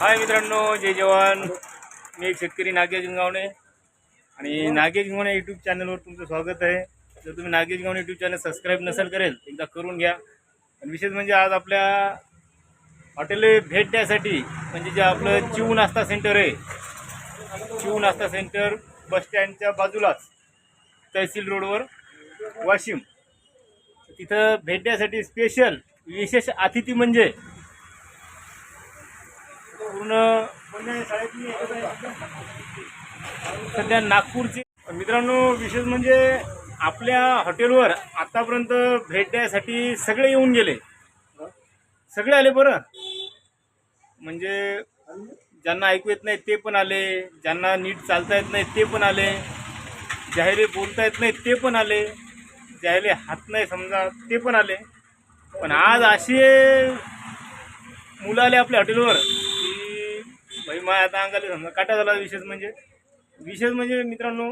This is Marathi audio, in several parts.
हाय मित्रांनो जय जवान. मी एक शेतकरी नागेश जिंगावणे आणि नागेश गावणे यूट्यूब चॅनलवर तुमचं स्वागत आहे. जर तुम्ही Nagesh Jingavane YouTube channel subscribe नसेल करेल एकदा करून घ्या. आणि विशेष म्हणजे आज आपल्या हॉटेल भेट द्यासाठी म्हणजे जे आपलं चिव नाश्ता सेंटर आहे चिव नाश्ता सेंटर बस स्टँडच्या बाजूलाच तहसील रोडवर वाशिम. तिथं भेट द्यासाठी स्पेशल विशेष अतिथी म्हणजे पूर्ण सध्या नागपूरची मित्रांनो विशेष म्हणजे आपल्या हॉटेलवर आतापर्यंत भेट द्यायसाठी सगळे येऊन गेले. सगळे आले बरं. म्हणजे ज्यांना ऐकू येत नाही ते पण आले ज्यांना नीट चालता येत नाही ते पण आले जाहिले बोलता येत नाही ते पण आले जाहिले हात नाही समजा ते पण आले. पण आज असे मुलं आले आपल्या हॉटेलवर. म्हणजे भाई मा आता अंगाला समजा काटा झाला विशेष म्हणजे. विशेष म्हणजे मित्रांनो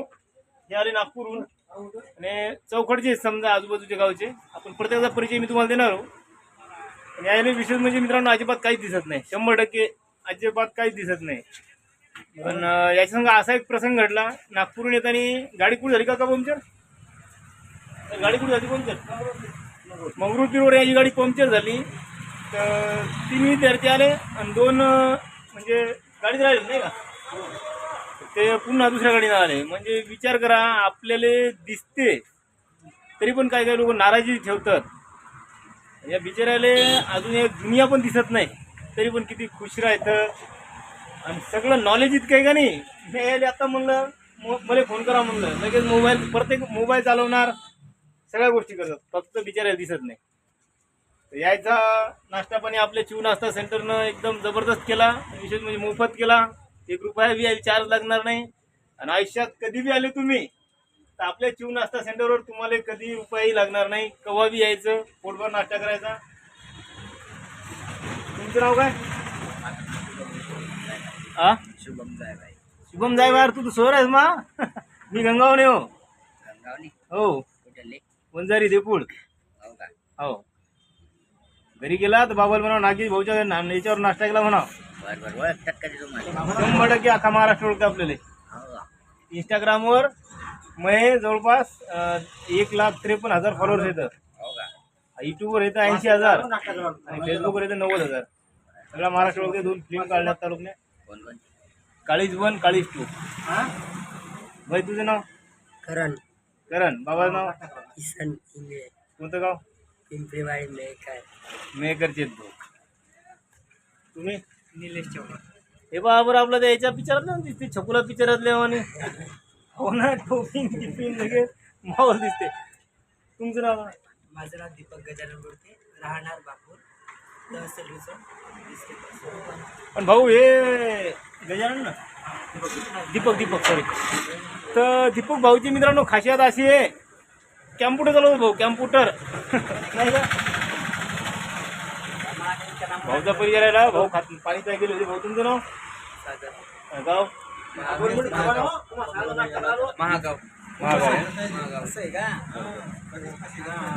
हे आले नागपूरहून. आणि चौकडचे समजा आजूबाजूच्या गावचे. आपण प्रत्येकाचा परिचय मी तुम्हाला देणार आहोत आणि यायला विशेष म्हणजे मित्रांनो अजिबात काहीच दिसत नाही. शंभर टक्के अजिबात काहीच दिसत नाही. पण याच्या संग असा एक प्रसंग घडला. नागपूरहून येताना गाडी कुठे झाली का का पंक्चर? गाडी कुठे झाली पंक्चर? मंगरुळपीरवर याची गाडी पंक्चर झाली. तर तीन विद्यार्थी आले आणि दोन म्हणजे गाडीत राहिले नाही का? ते पुन्हा दुसऱ्या गाडीनं आले. म्हणजे विचार करा आपल्याला दिसते तरी पण काही काही लोक नाराजी ठेवतात. या बिचाऱ्याले अजून एक दुनिया पण दिसत नाही तरी पण किती खुश राहतं. आणि सगळं नॉलेज इतकं आहे का नाही? मी आता म्हणलं मो- मला फोन करा म्हणलं. लगेच मोबाईल प्रत्येक मोबाईल चालवणार. सगळ्या गोष्टी करतात. फक्त बिचारायला दिसत नाही. यायचा नाश्ता पाणी आपल्या चिव नाश्ता सेंटरनं एकदम जबरदस्त केला. विशेष म्हणजे मोफत केला. एक रुपया बी चार्ज लागणार नाही. आणि आयुष्यात कधी बी आले तुम्ही तर आपल्या चिव नाश्ता सेंटरवर तुम्हाला कधी रुपयाही लागणार नाही. कवा बी यायचं पोटभर नाश्ता करायचा. तुमचं नाव काय? आ? शुभम जायभाई. शुभम जाय बाहेर तू तर सोर आहेस मा. मी गंगावणे हो. गंगावली हो. कुठले वंजारी देपूळ हो का? हो. घरी गेला तर बाबाला म्हणा नागेश भाऊच्या ना- याच्यावर नाश्ता केला म्हणा बर बर ओळखतात कधी तुम्हाला शंभर टक्के अख्खा महाराष्ट्र ओळखतो आपल्याला. हो. का इंस्टाग्रामवर महे जवळपास अं, एक लाख त्रेपन्न हजार फॉलोअर्स येतं. हो का? युट्यूबवर येतं ऐंशी हजार आणि फेसबुकवर येतं नव्वद हजार. सगळा महाराष्ट्र ओळखते दोन फिल्म काढल्यात कोण कोण? काळीज वन काळीज टू. भाई तुझं नाव? करण. करण. बाबाचं नाव? किसन इंगे कोणतं गाव? पिंपरीवाडी मेकर मेकरचे भाऊ तुम्ही? निलेश चव्हाण. हे बा बरं आपलं त्या याच्या पिक्चरात ना दिसते छकुला पिक्चरातले म्हणे. हो ना टोपिंग टिपिंग लगेच माहोल दिसते. तुमचं नाव? काय? माझं नाव दीपक गजानन बोलते राहणार बापूर तहसील पण भाऊ हे गजानन ना? दीपक दीपक सॉरी तर दीपक भाऊची मित्रांनो खासियत अशी आहे कॅम्प्युटर चालवतो भाऊ कॅम्प्युटर. नाही का? भाऊचा परिचय राहिला भाऊ खात पाणी काय गेले होते भाऊ तुमचं नाव? गाव? महागाव. महागाव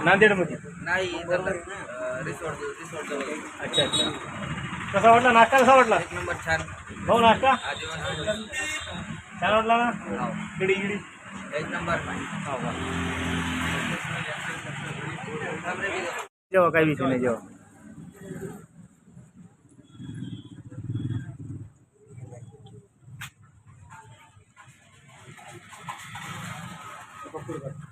नांदेडमध्ये? नाही रिसॉर्ट रिसॉर्ट जवळ अच्छा अच्छा. कसा वाटला? नाश्ता कसा वाटला? एक नंबर छान. भाऊ नाश्ता? छान वाटला ना? हो. इडी इडी एक नंबर. हो का जेव्हा काही विषय नाही जेव्हा. Gracias.